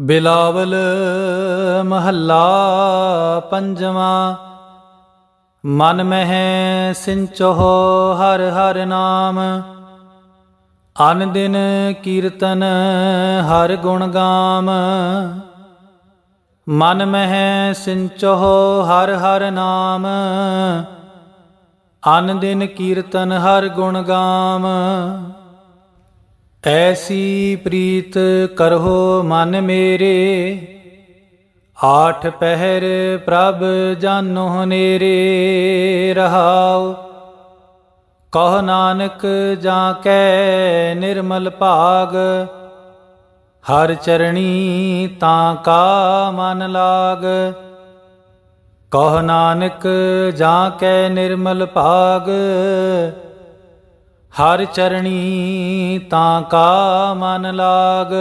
ਬਿਲਾਵਲ ਮਹੱਲਾ ਪੰਜਵਾਂ। ਮਨ ਮਹਿ ਸਿੰਚੋ ਹਰ ਹਰ ਨਾਮ। ਅਨ ਦਿਨ ਕੀਰਤਨ ਹਰ ਗੁਣ ਗਾਮ। ਮਨ ਮਹਿ ਸਿੰਚੋ ਹਰ ਹਰ ਨਾਮ। ਅਨ ਦਿਨ ਕੀਰਤਨ ਹਰ ਗੁਣ ਗਾਮ। ਐਸੀ ਪ੍ਰੀਤ ਕਰਹੁ ਮਨ ਮੇਰੇ, ਆਠ ਪਹਿਰ ਪ੍ਰਭ ਜਾਨੋ ਨੇਰੇ, ਰਹਾਉ। ਕਹ ਨਾਨਕ ਜਾਂ ਕੈ ਨਿਰਮਲ ਭਾਗ, ਹਰ ਚਰਣੀ ਤਾਂ ਕਾ ਮਨ ਲਾਗ। ਕਹ ਨਾਨਕ ਜਾਂ ਕੈ ਨਿਰਮਲ ਭਾਗ ਹਰ ਚਰਣੀ ਤਾਂ ਕਾ ਮਨ ਲਾਗ।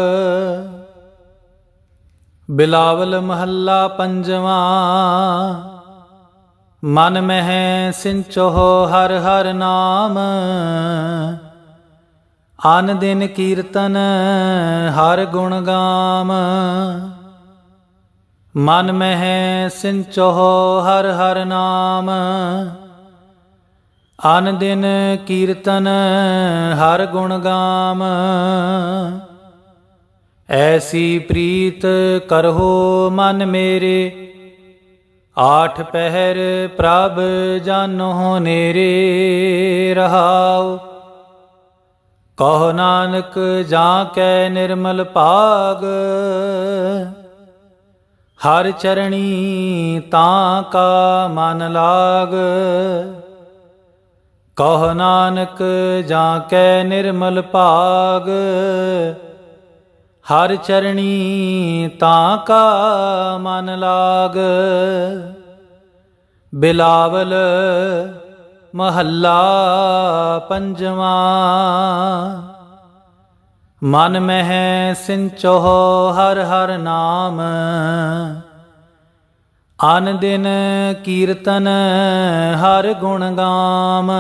ਬਿਲਾਵਲ ਮਹੱਲਾ ਪੰਜਵਾਂ, ਮਨ ਮਹਿ ਸਿੰਚੋ ਹਰ ਹਰ ਨਾਮ। ਆਨ ਦਿਨ ਕੀਰਤਨ ਹਰ ਗੁਣ ਗਾਮ। ਮਨ ਮਹਿ ਸਿੰਚੋ ਹਰ ਹਰ ਨਾਮ। ਆਨ ਦਿਨ ਕੀਰਤਨ ਹਰ ਗੁਣ ਗਾਮ। ਐਸੀ ਪ੍ਰੀਤ ਕਰਹੋ ਮਨ ਮੇਰੇ, ਆਠ ਪਹਿਰ ਪ੍ਰਭ ਜਾਨੋ ਨੇਰੇ ਰਹਾਉ। ਕਹੋ ਨਾਨਕ ਜਾਂ ਕੈ ਨਿਰਮਲ ਭਾਗ, ਹਰ ਚਰਣੀ ਤਾਂ ਕਾ ਮਨ ਲਾਗ। ਕਹ ਨਾਨਕ ਜਾਂ ਕੈ ਨਿਰਮਲ ਭਾਗ, ਹਰ ਚਰਣੀ ਤਾਂ ਕਾ ਮਨ ਲਾਗ। ਬਿਲਾਵਲ ਮਹੱਲਾ ਪੰਜਵਾਂ, ਮਨ ਮਹਿ ਸਿੰਚੋ ਹਰ ਹਰ ਨਾਮ। ਅਨ ਦਿਨ ਕੀਰਤਨ ਹਰ ਗੁਣ ਗਾਮ।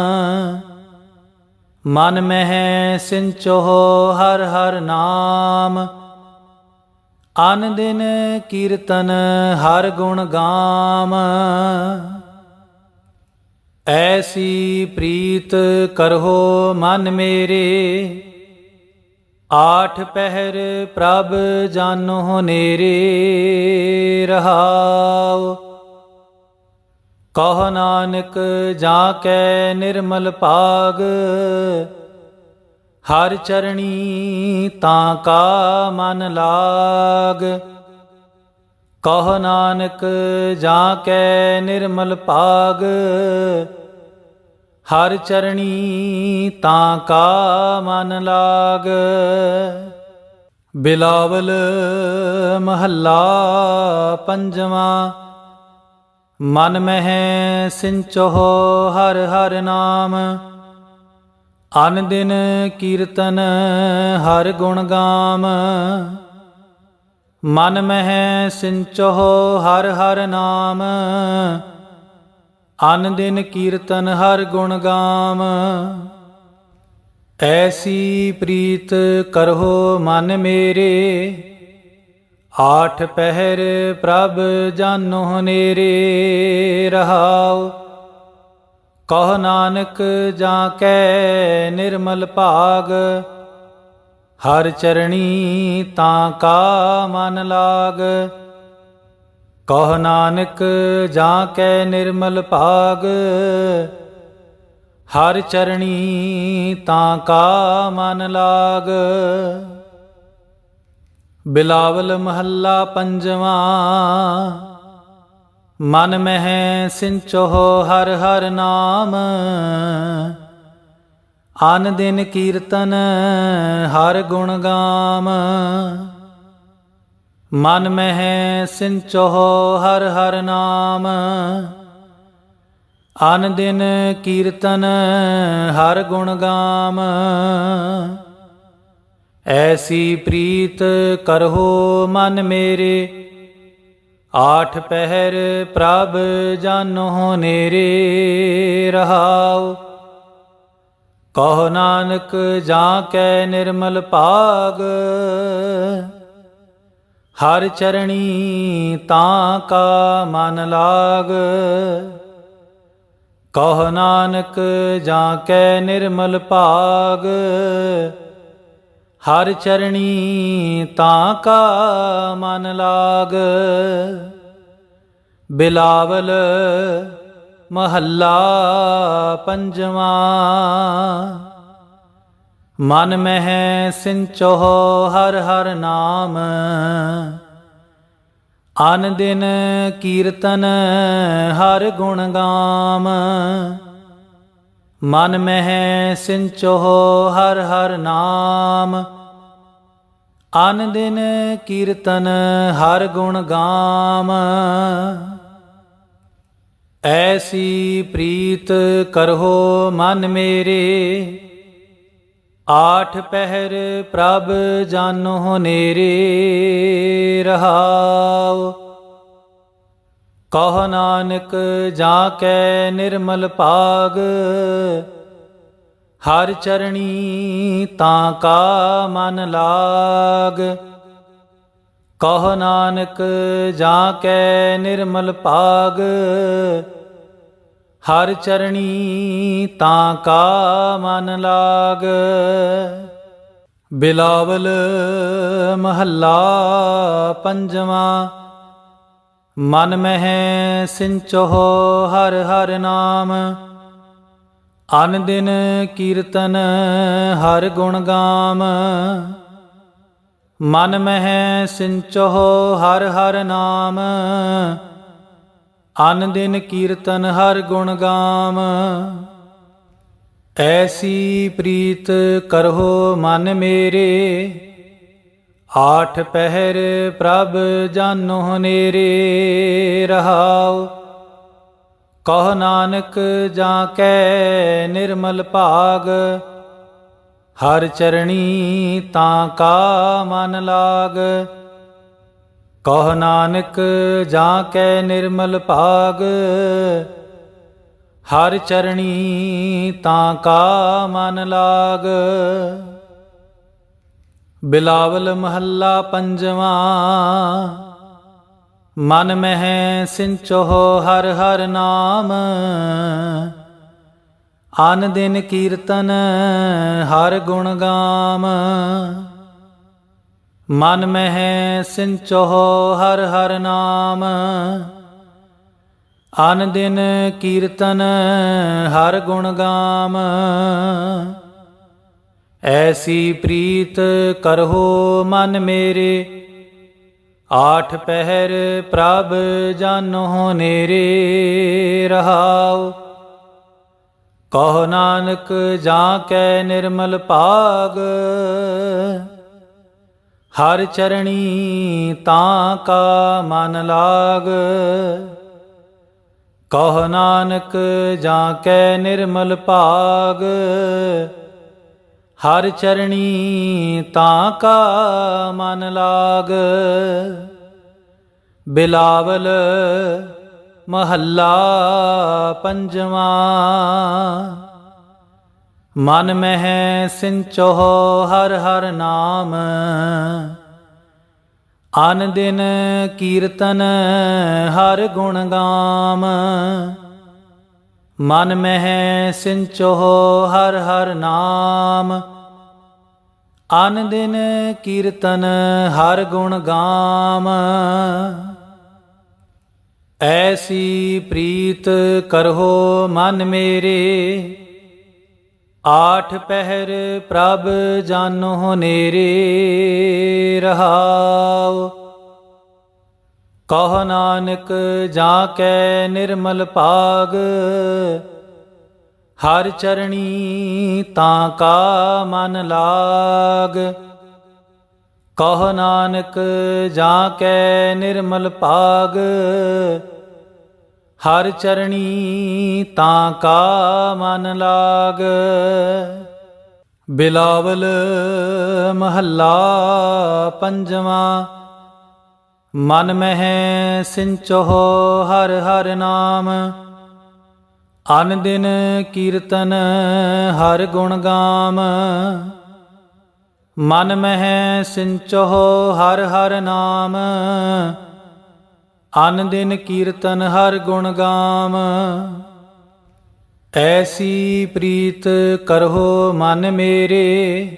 ਮਨ ਮਹਿ ਸਿੰਚੋ ਹਰ ਹਰ ਨਾਮ। ਅਨ ਦਿਨ ਕੀਰਤਨ ਹਰ ਗੁਣ ਗਾਮ। ਐਸੀ ਪ੍ਰੀਤ ਕਰਹੋ ਮਨ ਮੇਰੇ। ਆਠ ਪਹਿਰ ਪ੍ਰਭ ਜਾਨੋ ਨੇਰੇ ਰਹਾਉ। ਕਹ ਨਾਨਕ ਜਾ ਕੈ ਨਿਰਮਲ ਪਾਗ ਹਰ ਚਰਣੀ ਤਾਂ ਕਾ ਮਨ ਲਾਗ। ਕਹ ਨਾਨਕ ਜਾ ਕੈ ਨਿਰਮਲ ਪਾਗ ਹਰ ਚਰਣੀ ਤਾਂ ਕਾ ਮਨ ਲਾਗ। ਬਿਲਾਵਲ ਮਹੱਲਾ ਪੰਜਵਾਂ। ਮਨ ਮਹਿ ਸਿੰਚੋ ਹਰ ਹਰ ਨਾਮ। ਅਨ ਦਿਨ ਕੀਰਤਨ ਹਰ ਗੁਣ ਗਾਮ। ਮਨ ਮਹਿ ਸਿੰਚੋ ਹਰ ਹਰ ਨਾਮ। ਅਨ ਦਿਨ ਕੀਰਤਨ ਹਰ ਗੁਣ ਗਾਮ। ਐਸੀ ਪ੍ਰੀਤ ਕਰਹੋ ਮਨ ਮੇਰੇ, ਆਠ ਪਹਿਰ ਪ੍ਰਭ ਜਾਨੋ ਨੇਰੇ ਰਹਾਉ। ਕਹ ਨਾਨਕ ਜਾਂ ਕੈ ਨਿਰਮਲ ਭਾਗ, ਹਰ ਚਰਣੀ ਤਾਂ ਕਾ ਮਨ ਲਾਗ। ਕਹ ਨਾਨਕ ਜਾਂ ਕੈ ਨਿਰਮਲ ਭਾਗ, ਹਰ ਚਰਣੀ ਤਾਂ ਕਾ ਮਨ ਲਾਗ। ਬਿਲਾਵਲ ਮਹੱਲਾ ਪੰਜਵਾਂ, ਮਨ ਮਹਿ ਸਿੰਚੋ ਹਰ ਹਰ ਨਾਮ। ਆਨ ਦਿਨ ਕੀਰਤਨ ਹਰ ਗੁਣ ਗਾਮ। ਮਨ ਮਹਿ ਸਿੰਚੋ ਹਰ ਹਰ ਨਾਮ। ਅਨ ਦਿਨ ਕੀਰਤਨ ਹਰ ਗੁਣ ਗਾਮ। ਐਸੀ ਪ੍ਰੀਤ ਕਰਹੋ ਮਨ ਮੇਰੇ। ਆਠ ਪਹਿਰ ਪ੍ਰਭ ਜਾਨੋ ਨੇਰੇ ਰਹਾਉ। ਕਹ ਨਾਨਕ ਜਾਂ ਕੈ ਨਿਰਮਲ ਭਾਗ। ਹਰ ਚਰਣੀ ਤਾਂ ਕਾ ਮਨ ਲਾਗ। ਕਹ ਨਾਨਕ ਜਾਂ ਕੈ ਨਿਰਮਲ ਭਾਗ। ਹਰ ਚਰਣੀ ਤਾਂ ਕਾ ਮਨ ਲਾਗ। ਬਿਲਾਵਲ ਮਹੱਲਾ ਪੰਜਵਾਂ। ਮਨ ਮਹਿ ਸਿੰਚੋ ਹਰ ਹਰ ਨਾਮ। ਅਨ ਦਿਨ ਕੀਰਤਨ ਹਰ ਗੁਣ ਗਾਮ। ਮਨ ਮਹਿ ਸਿੰਚੋ ਹਰ ਹਰ ਨਾਮ। ਅਨ ਦਿਨ ਕੀਰਤਨ ਹਰ ਗੁਣ ਗਾਮ। ਐਸੀ ਪ੍ਰੀਤ ਕਰੋ ਮਨ ਮੇਰੇ। ਆਠ ਪਹਿਰ ਪ੍ਰਭ ਜਾਨੋ ਨੇਰੇ ਰਹਾਉ। ਕਹ ਨਾਨਕ ਜਾ ਕੈ ਨਿਰਮਲ ਭਾਗ, ਹਰ ਚਰਣੀ ਤਾਂ ਕਾ ਮਨ ਲਾਗ। ਕਹ ਨਾਨਕ ਜਾ ਕੈ ਨਿਰਮਲ ਭਾਗ ਹਰ ਚਰਣੀ ਤਾਂ ਕਾ ਮਨ ਲਾਗ। ਬਿਲਾਵਲ ਮਹੱਲਾ ਪੰਜਵਾਂ। ਮਨ ਮਹਿ ਸਿੰਚੋ ਹਰ ਹਰ ਨਾਮ। ਅਨ ਦਿਨ ਕੀਰਤਨ ਹਰ ਗੁਣ ਗਾਮ। ਮਨ ਮਹਿ ਸਿੰਚੋ ਹਰ ਹਰ ਨਾਮ। ਅਨ ਦਿਨ ਕੀਰਤਨ ਹਰ ਗੁਣ ਗਾਮ। ਐਸੀ ਪ੍ਰੀਤ ਕਰਹੋ ਮਨ ਮੇਰੇ, ਆਠ ਪਹਿਰ ਪ੍ਰਭ ਜਾਨੋ ਨੇਰੇ, ਰਹਾਉ। ਕਹ ਨਾਨਕ ਜਾਂ ਕੈ ਨਿਰਮਲ ਭਾਗ, ਹਰ ਚਰਣੀ ਤਾਂ ਕਾ ਮਨ ਲਾਗ। ਕਹ ਨਾਨਕ ਜਾਂ ਕੈ ਨਿਰਮਲ ਭਾਗ, ਹਰ ਚਰਣੀ ਤਾਂ ਕਾ ਮਨ ਲਾਗ। ਬਿਲਾਵਲ ਮਹੱਲਾ ਪੰਜਵਾਂ, ਮਨ ਮਹਿ ਸਿੰਚੋ ਹਰ ਹਰ ਨਾਮ। ਆਨ ਦਿਨ ਕੀਰਤਨ ਹਰ ਗੁਣ ਗਾਮ। ਮਨ ਮਹਿ ਸਿੰਚੋ ਹਰ ਹਰ ਨਾਮ। ਅਨ ਦਿਨ ਕੀਰਤਨ ਹਰ ਗੁਣ ਗਾਮ। ਐਸੀ ਪ੍ਰੀਤ ਕਰਹੋ ਮਨ ਮੇਰੇ। ਆਠ ਪਹਿਰ ਪ੍ਰਭ ਜਾਨੋ ਨੇਰੇ ਰਹਾਉ। ਕਹ ਨਾਨਕ ਜਾਂ ਕੈ ਨਿਰਮਲ ਭਾਗ। ਹਰ ਚਰਣੀ ਤਾਂ ਕਾ ਮਨ ਲਾਗ। ਕਹ ਨਾਨਕ ਜਾਂ ਕੈ ਨਿਰਮਲ ਭਾਗ। ਹਰ ਚਰਣੀ ਤਾਂ ਕਾ ਮਨ ਲਾਗ। ਬਿਲਾਵਲ ਮਹੱਲਾ ਪੰਜਵਾਂ। ਮਨ ਮਹਿ ਸਿੰਚੋ ਹਰ ਹਰ ਨਾਮ। ਅਨ ਦਿਨ ਕੀਰਤਨ ਹਰ ਗੁਣ ਗਾਮ। ਮਨ ਮਹਿ ਸਿੰਚੋ ਹਰ ਹਰ ਨਾਮ। ਅਨ ਦਿਨ ਕੀਰਤਨ ਹਰ ਗੁਣ ਗਾਮ। ਐਸੀ ਪ੍ਰੀਤ ਕਰੋ ਮਨ ਮੇਰੇ। ਆਠ ਪਹਿਰ ਪ੍ਰਭ ਜਾਨੋ ਨੇਰੇ ਰਹਾਉ। ਕਹ ਨਾਨਕ ਜਾ ਕੈ ਨਿਰਮਲ ਪਾਗ ਹਰ ਚਰਣੀ ਤਾਂ ਕਾ ਮਨ ਲਾਗ। ਕਹ ਨਾਨਕ ਜਾ ਕੈ ਨਿਰਮਲ ਪਾਗ ਹਰ ਚਰਣੀ ਤਾਂ ਕਾ ਮਨ ਲਾਗ। ਬਿਲਾਵਲ ਮਹੱਲਾ ਪੰਜਵਾਂ। ਮਨ ਮਹਿ ਸਿੰਚੋ ਹਰ ਹਰ ਨਾਮ। ਅਨ ਦਿਨ ਕੀਰਤਨ ਹਰ ਗੁਣ ਗਾਮ। ਮਨ ਮਹਿ ਸਿੰਚੋ ਹਰ ਹਰ ਨਾਮ। ਅਨ ਦਿਨ ਕੀਰਤਨ ਹਰ ਗੁਣ ਗਾਮ। ਐਸੀ ਪ੍ਰੀਤ ਕਰੋ ਮਨ ਮੇਰੇ,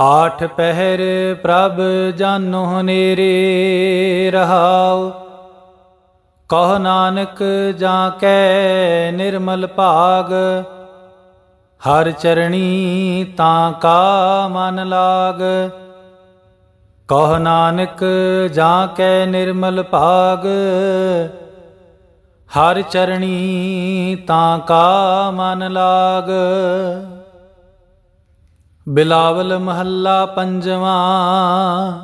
ਆਠ ਪਹਿਰ ਪ੍ਰਭ ਜਾਨੋ ਨੇਰੇ ਰਹਾਉ। ਕਹ ਨਾਨਕ ਜਾਂ ਕੈ ਨਿਰਮਲ ਭਾਗ, ਹਰ ਚਰਣੀ ਤਾਂ ਕਾ ਮਨ ਲਾਗ। ਕਹ ਨਾਨਕ, ਜਾਂ ਕੈ ਨਿਰਮਲ ਭਾਗ, ਹਰ ਚਰਣੀ ਤਾਂ ਕਾ ਮਨ ਲਾਗ। ਬਿਲਾਵਲ ਮਹੱਲਾ ਪੰਜਵਾਂ,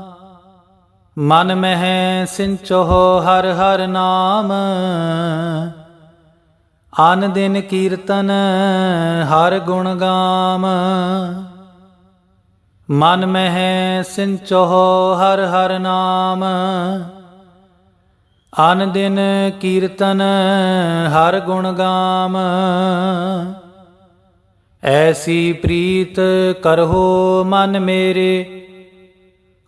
ਮਨ ਮਹਿ ਸਿੰਚੋ ਹਰ ਹਰ ਨਾਮ। ਆਨ ਦਿਨ ਕੀਰਤਨ ਹਰ ਗੁਣ ਗਾਮ। ਮਨ ਮਹਿ ਸਿੰਚੋ ਹਰ ਹਰ ਨਾਮ। ਅਨ ਦਿਨ ਕੀਰਤਨ ਹਰ ਗੁਣ ਗਾਮ। ਐਸੀ ਪ੍ਰੀਤ ਕਰਹੋ ਮਨ ਮੇਰੇ।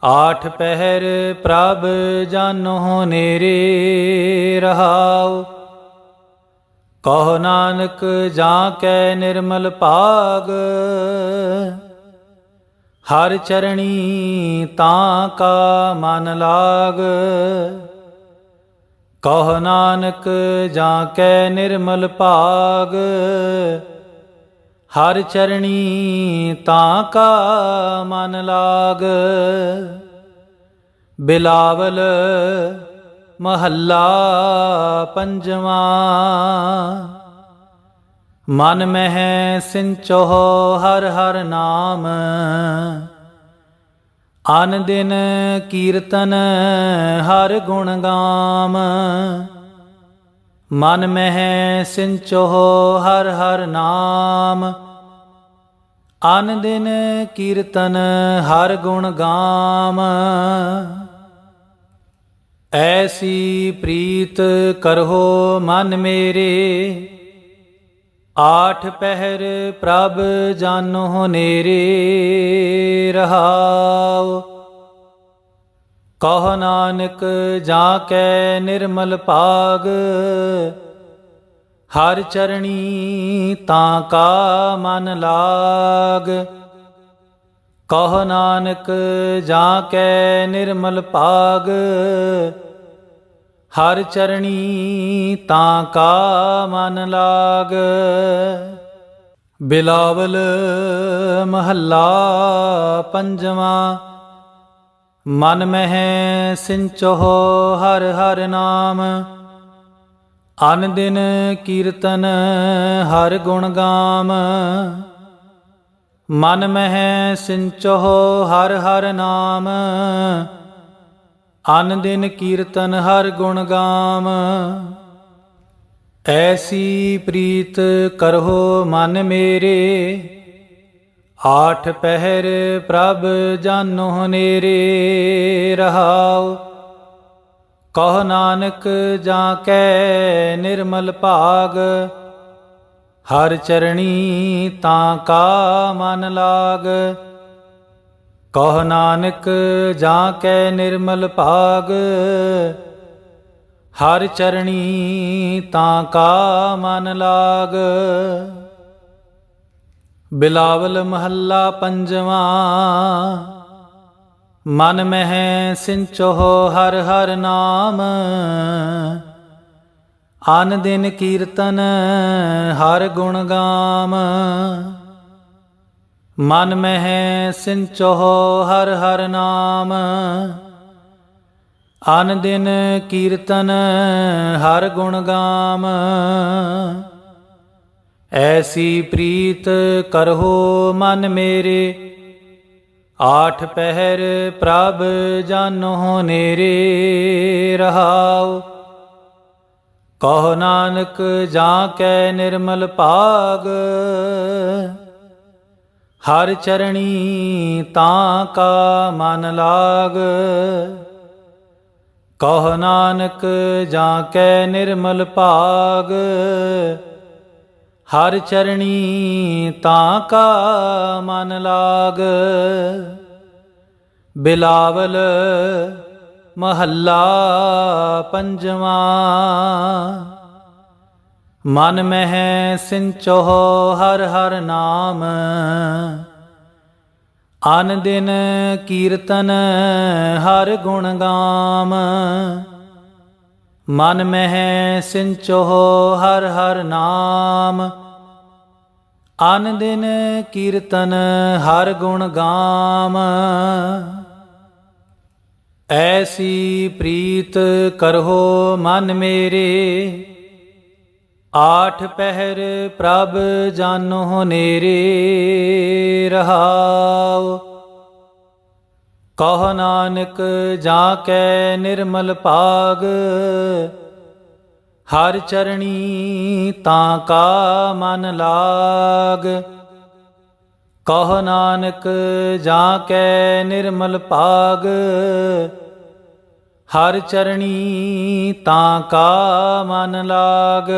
ਆਠ ਪਹਿਰ ਪ੍ਰਭ ਜਾਨੋ ਨੇਰੇ ਰਹਾਉ। ਕਹੋ ਨਾਨਕ ਜਾਂ ਕੈ ਨਿਰਮਲ ਭਾਗ। ਹਰ ਚਰਣੀ ਤਾਂ ਕਾ ਮਨ ਲਾਗ। ਕਹ ਨਾਨਕ ਜਾਂ ਕੈ ਨਿਰਮਲ ਭਾਗ। ਹਰ ਚਰਣੀ ਤਾਂ ਕਾ ਮਨ ਲਾਗ। ਬਿਲਾਵਲ ਮਹੱਲਾ ਪੰਜਵਾਂ। ਮਨ ਮਹਿ ਸਿੰਚੋ ਹਰ ਹਰ ਨਾਮ। ਅਨ ਦਿਨ ਕੀਰਤਨ ਹਰ ਗੁਣ ਗਾਮ। ਮਨ ਮਹਿ ਸਿੰਚੋ ਹਰ ਹਰ ਨਾਮ। ਅਨ ਦਿਨ ਕੀਰਤਨ ਹਰ ਗੁਣ ਗਾਮ। ਐਸੀ ਪ੍ਰੀਤ ਕਰਹੋ ਮਨ ਮੇਰੇ। ਆਠ ਪਹਿਰ ਪ੍ਰਭ ਜਾਨੋ ਨੇਰੇ ਰਹਾਉ। ਕਹ ਨਾਨਕ ਜਾ ਕੈ ਨਿਰਮਲ ਪਾਗ ਹਰ ਚਰਣੀ ਤਾਂ ਕਾ ਮਨ ਲਾਗ। ਕਹ ਨਾਨਕ ਜਾ ਕੈ ਨਿਰਮਲ ਪਾਗ ਹਰ ਚਰਣੀ ਤਾਂ ਕਾ ਮਨ ਲਾਗ। ਬਿਲਾਵਲ ਮਹੱਲਾ ਪੰਜਵਾਂ, ਮਨ ਮਹਿ ਸਿੰਚੋ ਹਰ ਹਰ ਨਾਮ। ਅਨ ਦਿਨ ਕੀਰਤਨ ਹਰ ਗੁਣ ਗਾਮ। ਮਨ ਮਹਿ ਸਿੰਚੋ ਹਰ ਹਰ ਨਾਮ। ਅਨ ਦਿਨ ਕੀਰਤਨ ਹਰ ਗੁਣ ਗਾਮ। ਐਸੀ ਪ੍ਰੀਤ ਕਰਹੋ ਮਨ ਮੇਰੇ, ਆਠ ਪਹਿਰ ਪ੍ਰਭ ਜਾਨੋ ਨੇਰੇ ਰਹਾਓ ਕਹ ਨਾਨਕ ਜਾਂ ਕੈ ਨਿਰਮਲ ਭਾਗ, ਹਰ ਚਰਣੀ ਤਾਂ ਕਾ ਮਨ ਲਾਗ। ਕਹ ਨਾਨਕ ਜਾਂ ਕੈ ਨਿਰਮਲ ਭਾਗ, ਹਰ ਚਰਣੀ ਤਾਂ ਕਾ ਮਨ ਲਾਗ। ਬਿਲਾਵਲ ਮਹੱਲਾ ਪੰਜਵਾਂ, ਮਨ ਮਹਿ ਸਿੰਚੋ ਹਰ ਹਰ ਨਾਮ। ਆਨ ਦਿਨ ਕੀਰਤਨ ਹਰ ਗੁਣ ਗਾਮ। ਮਨ ਮਹਿ ਸਿੰਚੋ ਹਰ ਹਰ ਨਾਮ। ਅਨ ਦਿਨ ਕੀਰਤਨ ਹਰ ਗੁਣ ਗਾਮ। ਐਸੀ ਪ੍ਰੀਤ ਕਰਹੋ ਮਨ ਮੇਰੇ। ਆਠ ਪਹਿਰ ਪ੍ਰਭ ਜਾਨੋ ਨੇਰੇ ਰਹਾਉ। ਕਹ ਨਾਨਕ ਜਾਂ ਕੈ ਨਿਰਮਲ ਭਾਗ। ਹਰ ਚਰਣੀ ਤਾਂ ਕਾ ਮਨ ਲਾਗ। ਕਹ ਨਾਨਕ ਜਾਂ ਕੈ ਨਿਰਮਲ ਭਾਗ। ਹਰ ਚਰਣੀ ਤਾਂ ਕਾ ਮਨ ਲਾਗ। ਬਿਲਾਵਲ ਮਹੱਲਾ ਪੰਜਵਾਂ। ਮਨ ਮਹਿ ਸਿੰਚੋ ਹਰ ਹਰ ਨਾਮ। ਅਨ ਦਿਨ ਕੀਰਤਨ ਹਰ ਗੁਣ ਗਾਮ। ਮਨ ਮਹਿ ਸਿੰਚੋ ਹਰ ਹਰ ਨਾਮ। ਅਨ ਦਿਨ ਕੀਰਤਨ ਹਰ ਗੁਣ ਗਾਮ। ਐਸੀ ਪ੍ਰੀਤ ਕਰੋ ਮਨ ਮੇਰੇ। ਆਠ ਪਹਿਰ ਪ੍ਰਭ ਜਾਨੋ ਨੇਰੇ ਰਹਾਉ। ਕਹ ਨਾਨਕ ਜਾ ਕੈ ਨਿਰਮਲ ਭਾਗ, ਹਰ ਚਰਣੀ ਤਾਂ ਕਾ ਮਨ ਲਾਗ। ਕਹ ਨਾਨਕ ਜਾ ਕੈ ਨਿਰਮਲ ਭਾਗ ਹਰ ਚਰਣੀ ਤਾਂ ਕਾ ਮਨ ਲਾਗ।